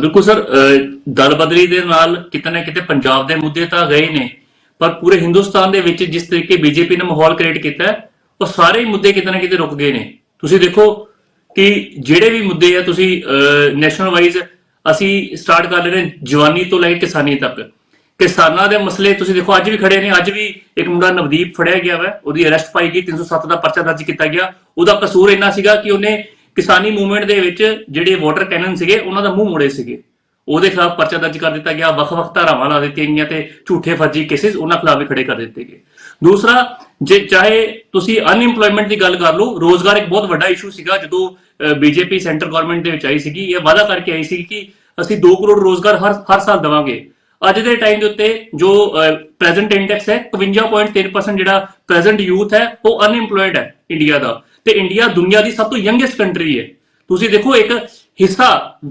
ਬਿਲਕੁਲ ਸਰ ਦਲ ਬਦਲੀ ਦੇ ਨਾਲ ਕਿਤੇ ਨਾ ਕਿਤੇ ਪੰਜਾਬ ਦੇ ਮੁੱਦੇ ਤਾਂ ਗਏ ਨੇ, ਪਰ ਪੂਰੇ ਹਿੰਦੁਸਤਾਨ ਦੇ ਵਿੱਚ ਜਿਸ ਤਰੀਕੇ ਬੀਜੇਪੀ ਨੇ ਮਾਹੌਲ ਕ੍ਰੀਏਟ ਕੀਤਾ, ਉਹ ਸਾਰੇ ਮੁੱਦੇ ਕਿਤੇ ਨਾ ਕਿਤੇ ਰੁਕ ਗਏ ਨੇ। ਤੁਸੀਂ ਦੇਖੋ ਕਿ ਜਿਹੜੇ ਵੀ ਮੁੱਦੇ ਆ, ਤੁਸੀਂ ਨੈਸ਼ਨਲ ਵਾਈਜ਼ ਅਸੀਂ ਸਟਾਰਟ ਕਰ ਰਹੇ ਨੇ ਜਵਾਨੀ ਤੋਂ ਲੈ ਕੇ ਕਿਸਾਨੀ ਤੱਕ। ਕਿਸਾਨਾਂ ਦੇ ਮਸਲੇ ਤੁਸੀਂ ਦੇਖੋ, ਅੱਜ ਵੀ ਖੜੇ ਨੇ, ਅੱਜ ਵੀ ਇੱਕ ਮੁੰਡਾ ਨਵਦੀਪ ਫੜਿਆ ਗਿਆ ਵਾ, ਉਹਦੀ ਅਰੈਸਟ ਪਾਈ ਗਈ 307 ਦਾ ਪਰਚਾ ਦਰਜ ਕੀਤਾ ਗਿਆ। ਉਹਦਾ ਕਸੂਰ ਇੰਨਾ ਸੀਗਾ ਕਿ ਉਹਨੇ ਕਿਸਾਨੀ ਮੂਵਮੈਂਟ ਦੇ ਵਿੱਚ ਜਿਹੜੇ ਵਾਟਰ ਕੈਨਨ ਸੀਗੇ, ਉਹਨਾਂ ਦਾ ਮੂੰਹ ਮੋੜੇ ਸੀਗੇ। ਉਹਦੇ ਖਿਲਾਫ ਪਰਚਾ ਦਰਜ ਕਰ ਦਿੱਤਾ ਗਿਆ, ਵੱਖ-ਵੱਖ ਧਾਰਾਵਾਂ ਲਾ ਦਿੱਤੀਆਂ ਗਈਆਂ ਤੇ ਝੂਠੇ ਫਰਜ਼ੀ ਕੇਸਿਸ ਉਹਨਾਂ ਖਿਲਾਫ ਵੀ ਖੜੇ ਕਰ ਦਿੱਤੇ ਗਏ। ਦੂਸਰਾ, ਜੇ ਚਾਹੇ ਤੁਸੀਂ ਅਨਇੰਪਲੋਇਮੈਂਟ ਦੀ ਗੱਲ ਕਰ ਲਓ, ਰੋਜ਼ਗਾਰ ਇੱਕ ਬਹੁਤ ਵੱਡਾ ਇਸ਼ੂ ਸੀਗਾ, ਜਦੋਂ ਬੀਜੇਪੀ ਸੈਂਟਰ ਗਵਰਨਮੈਂਟ ਦੇ ਵਿੱਚ ਆਈ ਸੀਗੀ, ਇਹ ਵਾਅਦਾ ਕਰਕੇ ਆਈ ਸੀ ਕਿ ਅਸੀਂ 2 ਕਰੋੜ ਰੋਜ਼ਗਾਰ ਹਰ ਹਰ ਸਾਲ ਦੇਵਾਂਗੇ। ਅੱਜ ਦੇ ਟਾਈਮ ਦੇ ਉੱਤੇ ਜੋ ਪ੍ਰੈਜ਼ੈਂਟ ਇੰਡੈਕਸ ਹੈ 51.3% ਜਿਹੜਾ ਪ੍ਰੈਜ਼ੈਂਟ ਯੂਥ ਹੈ, ਉਹ ਅਨਇੰਪਲੋਇਡ ਹੈ ਇੰਡੀਆ ਦਾ। ਤੇ ਇੰਡੀਆ ਦੁਨੀਆ ਦੀ ਸਭ ਤੋਂ ਯੰਗੈਸਟ ਕੰਟਰੀ ਹੈ। ਤੁਸੀਂ ਦੇਖੋ, ਇੱਕ ਹਿੱਸਾ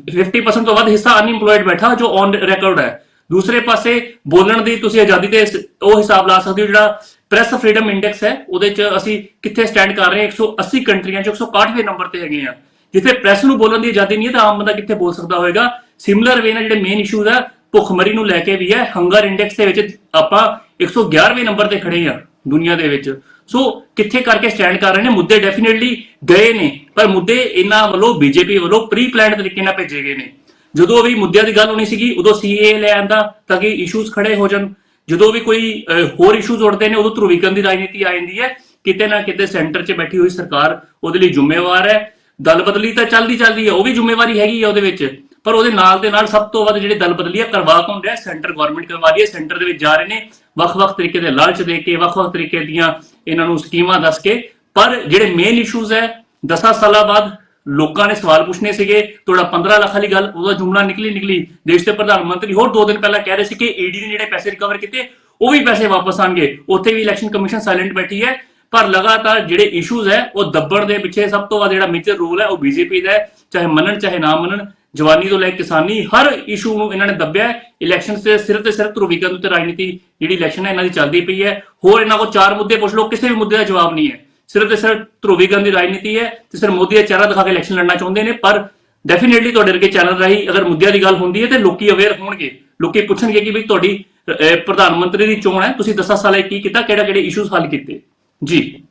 50% ਤੋਂ ਵੱਧ ਹਿੱਸਾ ਅਨਇੰਪਲੋਇਡ ਬੈਠਾ, ਜੋ ਔਨ ਰਿਕਾਰਡ ਹੈ। ਦੂਸਰੇ ਪਾਸੇ ਬੋਲਣ ਦੀ ਤੁਸੀਂ ਆਜ਼ਾਦੀ ਤੇ ਉਹ ਹਿਸਾਬ ਲਾ ਸਕਦੇ ਹੋ, ਜਿਹੜਾ ਪ੍ਰੈਸ ਫਰੀडम ਇੰਡੈਕਸ ਹੈ, ਉਹਦੇ ਚ ਅਸੀਂ ਕਿੱਥੇ ਸਟੈਂਡ ਕਰ ਰਹੇ ਹਾਂ 180 ਕੰਟਰੀਆਂ ਚ 161ਵੇਂ ਨੰਬਰ ਤੇ ਹੈਗੇ ਆ ਜਿੱਥੇ ਪ੍ਰੈਸ ਨੂੰ ਬੋਲਣ ਦੀ ਆਜ਼ਾਦੀ ਨਹੀਂ ਹੈ, ਤਾਂ ਆਮ ਬੰਦਾ ਕਿੱਥੇ ਬੋਲ ਸਕਦਾ ਹੋਵੇਗਾ? ਸਿਮਿਲਰ ਵੇ ਨਾਲ ਜਿਹੜੇ ਮੇਨ ਇਸ਼ੂਜ਼ ਆ ਭੁੱਖਮਰੀ ਨੂੰ ਲੈ ਕੇ ਵੀ ਹੈ। ਹੰਗਰ ਇੰਡੈਕਸ ਦੇ ਵਿੱਚ ਆਪਾਂ 111ਵੇਂ ਨੰਬਰ ਤੇ ਖੜੇ ਆ ਦੁਨੀਆ ਦੇ ਵਿੱਚ। ਸੋ ਕਿੱਥੇ ਕਰਕੇ ਸਟੈਂਡ ਕਰ ਰਹੇ ਨੇ? ਮੁੱਦੇ ਡੈਫੀਨਿਟਲੀ ਗਏ ਨੇ, ਪਰ ਮੁੱਦੇ ਇਹਨਾਂ ਵੱਲੋਂ ਬੀਜੇਪੀ ਵੱਲੋਂ ਪ੍ਰੀ ਪਲਾਨਡ ਤਰੀਕੇ ਨਾਲ ਭੇਜੇ ਗਏ ਨੇ। ਜਦੋਂ ਵੀ ਮੁੱਦਿਆਂ ਦੀ ਗੱਲ ਹੋਣੀ ਸੀਗੀ, ਉਦੋਂ ਸੀਏ ਲੈ ਆਂਦਾ ਤਾਂ ਕਿ ਇਸ਼ੂਜ਼ ਖੜੇ ਹੋ ਜਾਣ। ਜਦੋਂ ਵੀ ਕੋਈ ਹੋਰ ਇਸ਼ੂਜ਼ ਉੱਠਦੇ ਨੇ, ਉਦੋਂ ਧਰੂਵੀਕਰਨ ਦੀ ਰਾਜਨੀਤੀ ਆ ਜਾਂਦੀ ਹੈ। ਕਿਤੇ ਨਾ ਕਿਤੇ ਸੈਂਟਰ 'ਚ ਬੈਠੀ ਹੋਈ ਸਰਕਾਰ ਉਹਦੇ ਲਈ ਜ਼ਿੰਮੇਵਾਰ ਹੈ। ਦਲ ਬਦਲੀ ਤਾਂ ਚੱਲਦੀ ਚੱਲਦੀ ਹੈ, ਉਹ ਵੀ ਜ਼ਿੰਮੇਵਾਰੀ ਹੈਗੀ ਹੈ ਉਹਦੇ ਵਿੱਚ। ਪਰ ਉਹਦੇ ਨਾਲ ਦੇ ਨਾਲ ਸਭ ਤੋਂ ਵੱਧ ਜਿਹੜੇ ਦਲ ਬਦਲੀ ਹੈ ਕਰਵਾ ਕੌਣ ਰਿਹਾ ਸੈਂਟਰ ਗਵਰਨਮੈਂਟ ਕਰਵਾ ਰਹੀ ਹੈ ਸੈਂਟਰ ਦੇ ਵਿੱਚ ਜਾ ਰਹੇ ਨੇ। ਵੱਖ-ਵੱਖ ਤਰੀਕੇ ਦੇ ਲਾਲਚ ਦੇ ਕੇ ਵੱਖ-ਵੱਖ ਤਰੀਕੇ ਦੀਆਂ ਇਹਨਾਂ ਨੂੰ ਸਕੀਮਾਂ ਦੱਸ ਕੇ, ਪਰ ਜਿਹੜੇ ਮੇਨ ਇਸ਼ੂਜ਼ ਹੈ 10 ਸਾਲਾਂ ਬਾਅਦ ਲੋਕਾਂ ਨੇ ਸਵਾਲ ਪੁੱਛਣੇ ਸੀਗੇ, ਤੁਹਾਡਾ 15 ਲੱਖ ਵਾਲੀ ਗੱਲ, ਉਹਦਾ ਜੁਮਲਾ ਨਿਕਲੀ ਨਿਕਲੀ, ਦੇਸ਼ ਦੇ ਪ੍ਰਧਾਨ ਮੰਤਰੀ ਹੋਰ 2 ਦਿਨ ਪਹਿਲਾਂ ਕਹਿ ਰਹੇ ਸੀ ਕਿ ਈਡੀ ਨੇ ਜਿਹੜੇ ਪੈਸੇ ਰਿਕਵਰ ਕੀਤੇ, ਉਹ ਵੀ ਪੈਸੇ ਵਾਪਸ ਆਣਗੇ ਉੱਥੇ ਵੀ ਇਲੈਕਸ਼ਨ ਕਮਿਸ਼ਨ ਸਾਇਲੈਂਟ ਬੈਠੀ ਹੈ, ਪਰ ਲਗਾਤਾਰ ਜਿਹੜੇ ਇਸ਼ੂਜ਼ ਹੈ, ਉਹ ਦੱਬਣ ਦੇ ਪਿੱਛੇ ਸਭ ਤੋਂ ਵੱਧ ਜਿਹੜਾ ਮੇਜਰ ਰੋਲ ਹੈ, ਉਹ ਬੀਜੇਪੀ ਦਾ ਹੈ, ਚਾਹੇ ਮੰਨਣ, ਚਾਹੇ ਨਾ ਮੰਨਣ। ਜਵਾਨੀ ਤੋਂ ਲੈ ਕੇ ਕਿਸਾਨੀ ਹਰ ਇਸ਼ੂ ਨੂੰ ਇਹਨਾਂ ਨੇ ਦੱਬਿਆ ਇਲੈਕਸ਼ਨ ਤੇ ਸਿਰਫ ਤੇ ਸਿਰਫ ਧਰੂਵੀਕਰਨ ਉੱਤੇ ਰਾਜਨੀਤੀ ਜਿਹੜੀ ਇਲੈਕਸ਼ਨ ਹੈ ਇਹਨਾਂ ਦੀ ਚੱਲਦੀ ਪਈ ਹੈ। ਹੋਰ ਇਹਨਾਂ ਕੋਲ ਚਾਰ ਮੁੱਦੇ ਪੁੱਛ ਲਓ ਕਿਸੇ ਵੀ ਮੁੱਦੇ ਦਾ ਜਵਾਬ ਨਹੀਂ ਹੈ। ਸਿਰਫ ਤੇ ਸਿਰਫ ਧਰੂਵੀਕਰਨ ਦੀ ਰਾਜਨੀਤੀ ਹੈ ਤੇ ਸਿਰ ਮੋਦੀ ਦਾ ਚਿਹਰਾ ਦਿਖਾ ਕੇ ਇਲੈਕਸ਼ਨ ਲੜਨਾ ਚਾਹੁੰਦੇ ਨੇ ਪਰ ਡੈਫੀਨਿਟਲੀ ਤੁਹਾਡੇ ਵਰਗੇ ਚੈਨਲ ਰਾਹੀਂ ਅਗਰ ਮੁੱਦਿਆਂ ਦੀ ਗੱਲ ਹੁੰਦੀ ਹੈ ਤੇ ਲੋਕੀ ਅਵੇਅਰ ਹੋਣਗੇ। ਲੋਕੀ ਪੁੱਛਣਗੇ ਕਿ ਵੀ ਤੁਹਾਡੀ ਅਹ, ਪ੍ਰਧਾਨ ਮੰਤਰੀ ਦੀ ਚੋਣ ਹੈ। ਤੁਸੀਂ 10 ਸਾਲਾਂ ਕੀ ਕੀਤਾ ਕਿਹੜਾ ਕਿਹੜੇ ਇਸ਼ੂਜ਼ ਹੱਲ ਕੀਤੇ? ਜੀ।